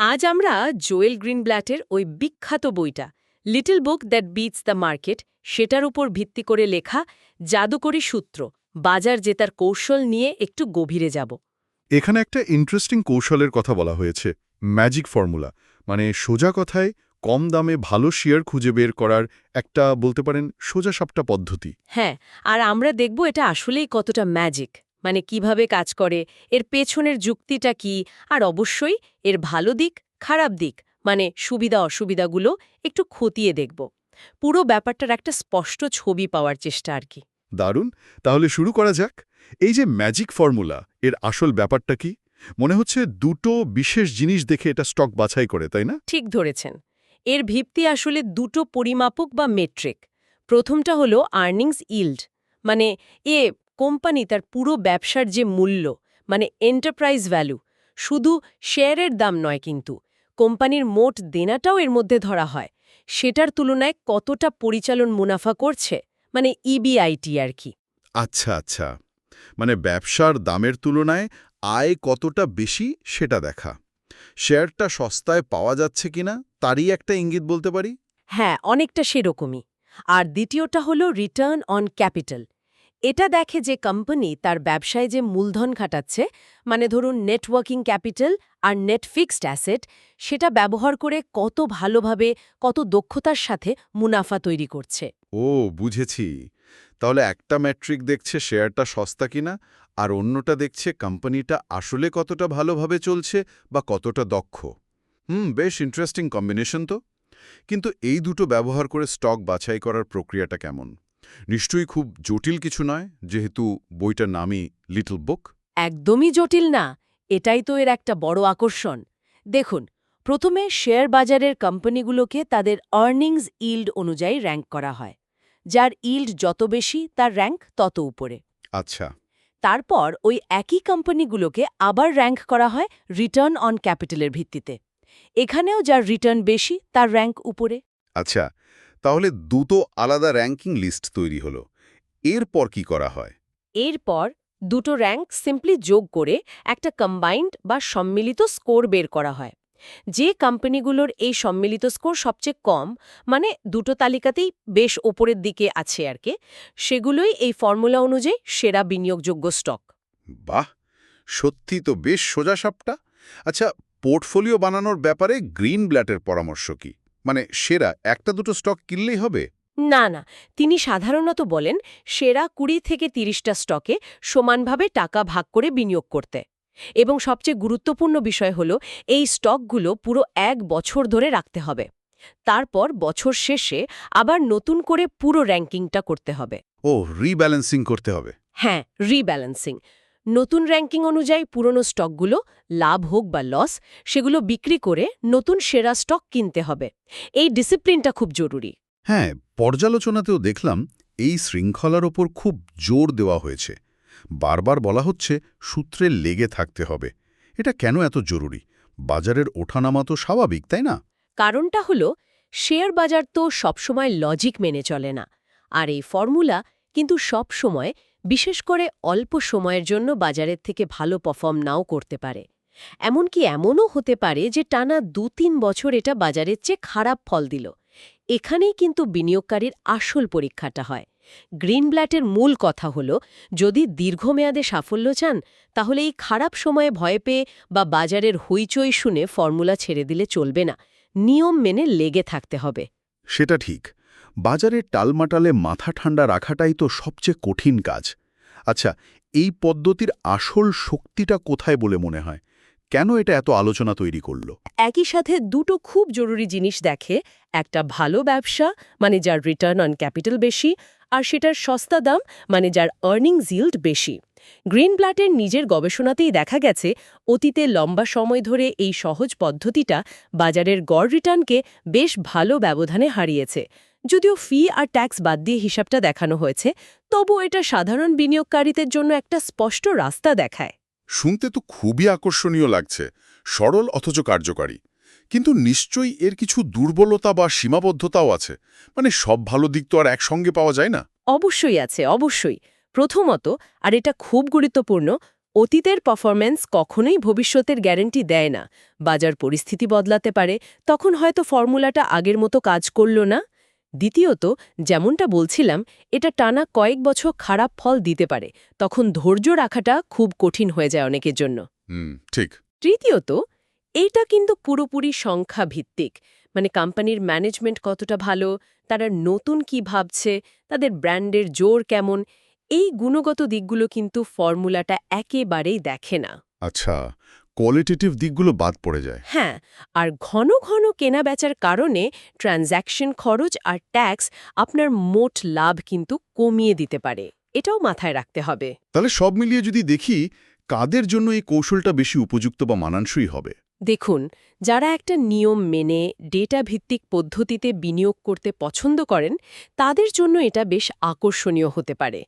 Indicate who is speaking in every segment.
Speaker 1: আজ আমরা জোয়েল গ্রিনব্ল্যাটের ওই বিখ্যাত বইটা little book that beats the market সেটার উপর ভিত্তি করে লেখা জাদুকরী সূত্র বাজার জেতার কৌশল নিয়ে একটু গভীরে যাব।
Speaker 2: এখানে একটা ইন্টারেস্টিং কৌশলের কথা বলা হয়েছে ম্যাজিক ফর্মুলা মানে সোজা কথায় কম দামে ভালো শেয়ার খুঁজে বের করার একটা বলতে পারেন সোজাসাপটা পদ্ধতি।
Speaker 1: হ্যাঁ আর আমরা দেখব এটা আসলেই কতটা ম্যাজিক মানে কীভাবে কাজ করে এর পেছনের যুক্তিটা কি আর অবশ্যই এর ভালো দিক খারাপ দিক মানে সুবিধা অসুবিধাগুলো একটু খতিয়ে দেখব। পুরো ব্যাপারটার একটা স্পষ্ট ছবি পাওয়ার চেষ্টা আর কি।
Speaker 2: দারুণ! তাহলে শুরু করা যাক। এই যে ম্যাজিক ফর্মুলা এর আসল ব্যাপারটা কি? মনে হচ্ছে দুটো বিশেষ জিনিস দেখে এটা স্টক বাছাই করে তাই না?
Speaker 1: ঠিক ধরেছেন। এর ভিত্তি আসলে দুটো পরিমাপক বা মেট্রিক। প্রথমটা হলো আর্নিংস ইল্ড মানে এ কোম্পানি তার পুরো ব্যবসার যে মূল্য মানে এন্টারপ্রাইজ ভ্যালু শুধু শেয়ারের দাম নয় কিন্তু কোম্পানির মোট দেনাটাও এর মধ্যে ধরা হয়। সেটার তুলনায় কতটা পরিচালন মুনাফা করছে মানে ইবিআইটি আর কি।
Speaker 2: আচ্ছা আচ্ছা মানে ব্যবসার দামের তুলনায় আয় কতটা বেশি সেটা দেখা। শেয়ারটা সস্তায় পাওয়া যাচ্ছে কিনা তারই একটা ইঙ্গিত বলতে পারি?
Speaker 1: হ্যাঁ অনেকটা সেরকমই। আর দ্বিতীয়টা হলো রিটার্ন অন ক্যাপিটাল এটা দেখে যে কোম্পানি তার ব্যবসায় যে মূলধন খাটাচ্ছে মানে ধরুন নেটওয়ার্কিং ক্যাপিটাল আর নেট ফিক্সড অ্যাসেট সেটা ব্যবহার করে কত ভালোভাবে, কত দক্ষতার সাথে মুনাফা তৈরি করছে।
Speaker 2: ও, বুঝেছি। তাহলে একটা ম্যাট্রিক দেখছে শেয়ারটা সস্তা কিনা, আর অন্যটা দেখছে কোম্পানিটা আসলে কতটা ভালোভাবে চলছে বা কতটা দক্ষ। হুম, বেশ ইন্টারেস্টিং কম্বিনেশন তো। কিন্তু এই দুটো ব্যবহার করে স্টক বাছাই করার প্রক্রিয়াটা কেমন? নিশ্চয়ই খুব জটিল কিছু নয় যেহেতু বইটার নামই লিটল বুক
Speaker 1: একদমই জটিল না এটাই তো এর একটা বড় আকর্ষণ। দেখুন প্রথমে শেয়ার বাজারের কোম্পানিগুলোকে তাদের আর্নিংস ইল্ড অনুযায়ী র্যাঙ্ক করা হয় যার ইল্ড যত বেশি তার র্যাঙ্ক তত উপরে।
Speaker 2: আচ্ছা।
Speaker 1: তারপর ওই একই কোম্পানিগুলোকে আবার র্যাঙ্ক করা হয় রিটার্ন অন ক্যাপিটালের ভিত্তিতে। এখানেও যার রিটার্ন বেশি তার র্যাঙ্ক উপরে।
Speaker 2: আচ্ছা তাহলে দুটো আলাদা র্যাঙ্কিং লিস্ট তৈরি হলো। এরপর কি করা হয়?
Speaker 1: এরপর দুটো র্যাঙ্ক সিম্পলি যোগ করে একটা কম্বাইন্ড বা সম্মিলিত স্কোর বের করা হয়। যে কোম্পানিগুলোর এই সম্মিলিত স্কোর সবচেয়ে কম মানে দুটো তালিকাতেই বেশ ওপরের দিকে আছে আর কি সেগুলোই এই ফর্মুলা অনুযায়ী সেরা বিনিয়োগযোগ্য স্টক
Speaker 2: বাহ! সত্যি তো বেশ সোজাসাপটা। আচ্ছা পোর্টফোলিও বানানোর ব্যাপারে গ্রিন ব্ল্যাটের পরামর্শ কি? মানে সেরা একটা দুটো স্টক কিনলেই হবে?
Speaker 1: না না তিনি সাধারণত বলেন সেরা কুড়ি থেকে তিরিশটা স্টকে সমানভাবে টাকা ভাগ করে বিনিয়োগ করতে। এবং সবচেয়ে গুরুত্বপূর্ণ বিষয় হল এই স্টকগুলো পুরো এক বছর ধরে রাখতে হবে। তারপর বছর শেষে আবার নতুন করে পুরো র্যাঙ্কিংটা করতে হবে।
Speaker 2: ও রিব্যালেন্সিং করতে হবে।
Speaker 1: হ্যাঁ রিব্যালেন্সিং। নতুন র্যাঙ্কিং অনুযায়ী পুরনো স্টকগুলো লাভ হোক বা লস সেগুলো বিক্রি করে নতুন সেরা স্টক কিনতে হবে। এই ডিসিপ্লিনটা খুব জরুরি।
Speaker 2: হ্যাঁ পর্যালোচনাতেও দেখলাম এই শৃঙ্খলার ওপর খুব জোর দেওয়া হয়েছে। বারবার বলা হচ্ছে সূত্রে লেগে থাকতে হবে। এটা কেন এত জরুরি? বাজারের ওঠানামা তো স্বাভাবিক তাই না?
Speaker 1: কারণটা হলো শেয়ার বাজার তো সবসময় লজিক মেনে চলে না। আর এই ফর্মুলা কিন্তু সব সময় বিশেষ করে অল্প সময়ের জন্য বাজারের থেকে ভালো পারফর্ম নাও করতে পারে। এমনকি এমনও হতে পারে যে টানা দু তিন বছর এটা বাজারের চেয়ে খারাপ ফল দিল। এখানেই কিন্তু বিনিয়োগকারীর আসল পরীক্ষাটা হয়। গ্রিনব্ল্যাটের মূল কথা হল, যদি দীর্ঘমেয়াদে সাফল্য চান, তাহলে এই খারাপ সময়ে ভয় পেয়ে বা বাজারের হইচই শুনে ফর্মুলা ছেড়ে দিলে চলবে না। নিয়ম মেনে লেগে থাকতে হবে।
Speaker 2: সেটা ঠিক। বাজারের টালমাটালে মাথা ঠান্ডা রাখাটাই তো সবচেয়ে কঠিন কাজ। আচ্ছা এই পদ্ধতির আসল শক্তিটা কোথায় বলে মনে হয়? কেন এটা এত আলোচনা তৈরি করল?
Speaker 1: একই সাথে দুটো খুব জরুরি জিনিস দেখে, একটা ভালো ব্যবসা মানে যার রিটার্ন অন ক্যাপিটাল বেশি, আর সেটার সস্তা দাম মানে যার আর্নিং জিল্ড বেশি। গ্রিনব্ল্যাটের নিজের গবেষণাতেই দেখা গেছে, অতীতে লম্বা সময় ধরে এই সহজ পদ্ধতিটা বাজারের গড় রিটার্নকে বেশ ভালো ব্যবধানে হারিয়েছে। যদিও ফি আর ট্যাক্স বাদ দিয়ে হিসাবটা দেখানো হয়েছে তবু এটা সাধারণ বিনিয়োগকারীদের জন্য একটা স্পষ্ট রাস্তা দেখায়।
Speaker 3: শুনতে তো খুবই আকর্ষণীয় লাগছে সরল অথচ কার্যকারী। কিন্তু নিশ্চয়ই এর কিছু দুর্বলতা বা সীমাবদ্ধতাও আছে মানে সব ভালো দিক তো আর একসঙ্গে পাওয়া যায় না।
Speaker 1: অবশ্যই আছে অবশ্যই। প্রথমত আর এটা খুব গুরুত্বপূর্ণ অতীতের পারফরম্যান্স কখনোই ভবিষ্যতের গ্যারেন্টি দেয় না। বাজার পরিস্থিতি বদলাতে পারে তখন হয়তো ফর্মুলাটা আগের মতো কাজ করল না। দ্বিতীয়ত যেমনটা বলছিলাম এটা টানা কয়েক বছর খারাপ ফল দিতে পারে তখন ধৈর্য রাখাটা খুব কঠিন হয়ে যায় অনেকের জন্য।
Speaker 3: ঠিক।
Speaker 1: তৃতীয়ত এইটা কিন্তু পুরোপুরি সংখ্যা ভিত্তিক মানে কোম্পানির ম্যানেজমেন্ট কতটা ভালো তারা নতুন কি ভাবছে তাদের ব্র্যান্ডের জোর কেমন এই গুণগত দিকগুলো কিন্তু ফর্মুলাটা একেবারেই দেখে না।
Speaker 3: আচ্ছা কোয়ালিটেটিভ দিকগুলো বাদ পড়ে যায়।
Speaker 1: হ্যাঁ আর ঘন ঘন কেনা বেচার কারণে ট্রানজ্যাকশন খরচ আর ট্যাক্স আপনার মোট লাভ কিন্তু কমিয়ে দিতে পারে। এটাও মাথায় রাখতে হবে।
Speaker 3: তাহলে সব মিলিয়ে যদি দেখি কাদের জন্য এই কৌশলটা বেশি উপযুক্ত বা মানানসই হবে?
Speaker 1: দেখুন যারা একটা নিয়ম মেনে ডেটা ভিত্তিক পদ্ধতিতে বিনিয়োগ করতে পছন্দ করেন তাদের জন্য এটা বেশ আকর্ষণীয় হতে পারে।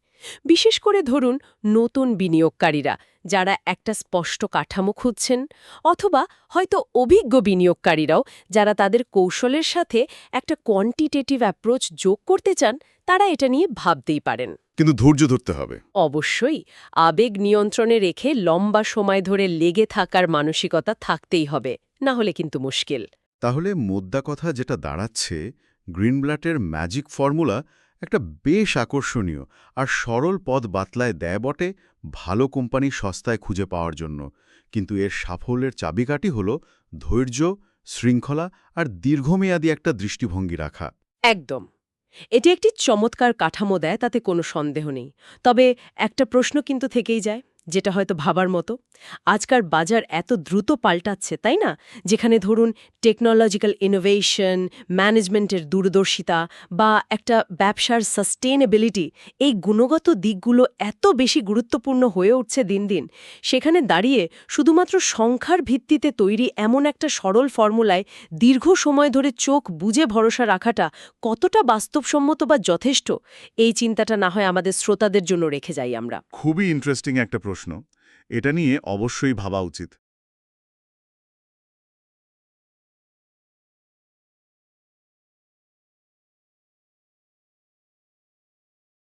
Speaker 1: বিশেষ করে ধরুন নতুন বিনিয়োগকারীরা যারা একটা স্পষ্ট কাঠামো খুঁজছেন অথবা হয়তো অভিজ্ঞ বিনিয়োগকারীরাও যারা তাদের কৌশলের সাথে একটা কোয়ান্টিটেটিভ অ্যাপ্রোচ যোগ করতে চান তারা এটা নিয়ে ভাবতেই পারেন।
Speaker 3: কিন্তু ধৈর্য ধরতে হবে।
Speaker 1: অবশ্যই আবেগ নিয়ন্ত্রণে রেখে লম্বা সময় ধরে লেগে থাকার মানসিকতা থাকতেই হবে না হলে কিন্তু মুশকিল।
Speaker 2: তাহলে মোদ্দা কথা যেটা দাঁড়াচ্ছে গ্রিনব্লাটের ম্যাজিক ফর্মুলা একটা বেশ আকর্ষণীয় আর সরল পথ বাতলায় দেয় বটে ভালো কোম্পানি সস্তায় খুঁজে পাওয়ার জন্য। কিন্তু এর সাফল্যের চাবিকাঠি হল ধৈর্য, শৃঙ্খলা আর দীর্ঘমেয়াদী একটা দৃষ্টিভঙ্গি রাখা।
Speaker 1: একদম। এটি একটি চমৎকার কাঠামো দেয়, তাতে কোনো সন্দেহ নেই। তবে একটা প্রশ্ন কিন্তু থেকেই যায়। যেটা হয়তো ভাবার মতো। আজকার বাজার এত দ্রুত পাল্টাচ্ছে, তাই না? যেখানে ধরুন টেকনোলজিক্যাল ইনোভেশন ম্যানেজমেন্টের দূরদর্শিতা বা একটা ব্যবসার সাস্টেনেবিলিটি এই গুণগত দিকগুলো এত বেশি গুরুত্বপূর্ণ হয়ে উঠছে দিন দিন। সেখানে দাঁড়িয়ে শুধুমাত্র সংখ্যার ভিত্তিতে তৈরি এমন একটা সরল ফর্মুলায় দীর্ঘ সময় ধরে চোখ বুঝে ভরসা রাখাটা কতটা বাস্তবসম্মত বা যথেষ্ট? এই চিন্তাটা না হয় আমাদের শ্রোতাদের জন্য রেখে যাই আমরা।
Speaker 3: খুবই ইন্টারেস্টিং একটা প্রশ্ন। এটা নিয়ে অবশ্যই ভাবা উচিত।